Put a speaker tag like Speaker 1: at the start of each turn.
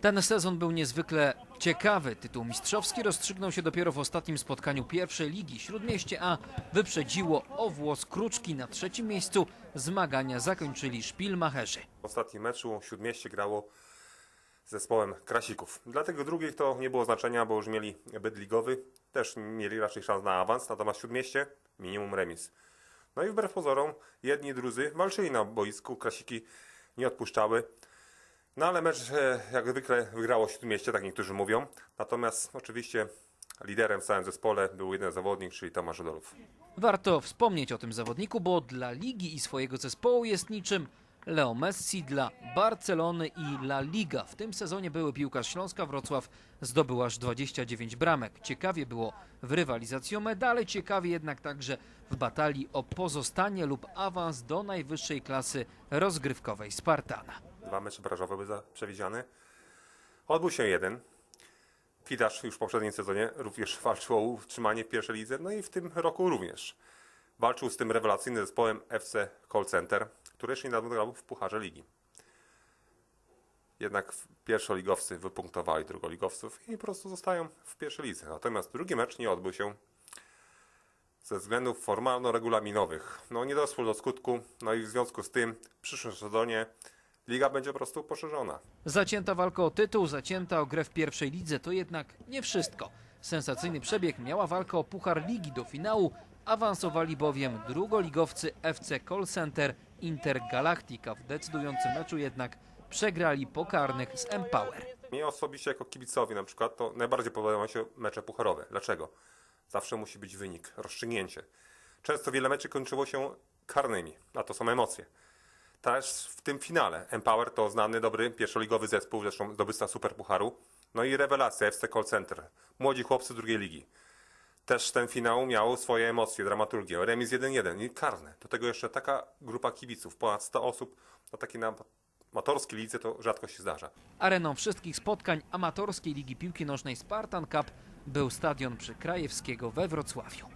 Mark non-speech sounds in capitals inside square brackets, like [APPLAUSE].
Speaker 1: Ten sezon był niezwykle ciekawy. Tytuł mistrzowski rozstrzygnął się dopiero w ostatnim spotkaniu pierwszej ligi. Śródmieście A wyprzedziło o włos Kruczki na trzecim miejscu. Zmagania zakończyli Szpilmacherzy.
Speaker 2: W ostatnim meczu Śródmieście grało z zespołem Krasików. Dlatego drugich to nie było znaczenia, bo już mieli byt ligowy. Też mieli raczej szans na awans, natomiast Śródmieście minimum remis. No i wbrew pozorom jedni drudzy walczyli na boisku. Krasiki nie odpuszczały. No ale mecz e, jak zwykle wygrało Śródmieście, tak niektórzy mówią. Natomiast oczywiście liderem w całym zespole był jeden zawodnik, czyli Tomasz Odolów.
Speaker 1: Warto wspomnieć o tym zawodniku, bo dla ligi i swojego zespołu jest niczym Leo Messi dla Barcelony i La Liga. W tym sezonie były piłkarz Śląska Wrocław zdobył aż 29 bramek. Ciekawie było w rywalizacji o medale, ciekawie jednak także w batalii o pozostanie lub awans do najwyższej klasy rozgrywkowej Spartana.
Speaker 2: Dwa mecze barażowe były przewidziane. Odbył się jeden. Fidasz już w poprzednim sezonie również [LAUGHS] walczył o utrzymanie w pierwszej lidze, no i w tym roku również. Walczył z tym rewelacyjnym zespołem FC Call Center, który jeszcze niedawno grał w Pucharze Ligi. Jednak pierwszoligowcy wypunktowali drugoligowców i po prostu zostają w pierwszej lidze. Natomiast drugi mecz nie odbył się ze względów formalno-regulaminowych. No nie doszło do skutku, no i w związku z tym w przyszłym sezonie liga będzie po prostu poszerzona.
Speaker 1: Zacięta walka o tytuł, zacięta o grę w pierwszej lidze to jednak nie wszystko. Sensacyjny przebieg miała walka o Puchar Ligi do finału. Awansowali bowiem drugoligowcy FC Call Center Intergalactica. W decydującym meczu jednak przegrali pokarnych z Empower.
Speaker 2: Mnie osobiście jako kibicowi na przykład to najbardziej podobają się mecze pucharowe. Dlaczego? Zawsze musi być wynik, rozstrzygnięcie. Często wiele meczy kończyło się karnymi, a to są emocje. Też w tym finale Empower to znany, dobry, pierwszoligowy zespół, zresztą zdobywca Superpucharu. No i rewelacja FC Call Center. Młodzi chłopcy drugiej ligi. Też ten finał miał swoje emocje, dramaturgię. Remis 1-1 i karne. Do tego jeszcze taka grupa kibiców, ponad 100 osób, na takiej na amatorskiej lidze to rzadko się zdarza.
Speaker 1: Areną wszystkich spotkań amatorskiej ligi piłki nożnej Spartan Cup był stadion przy Krajewskiego we Wrocławiu.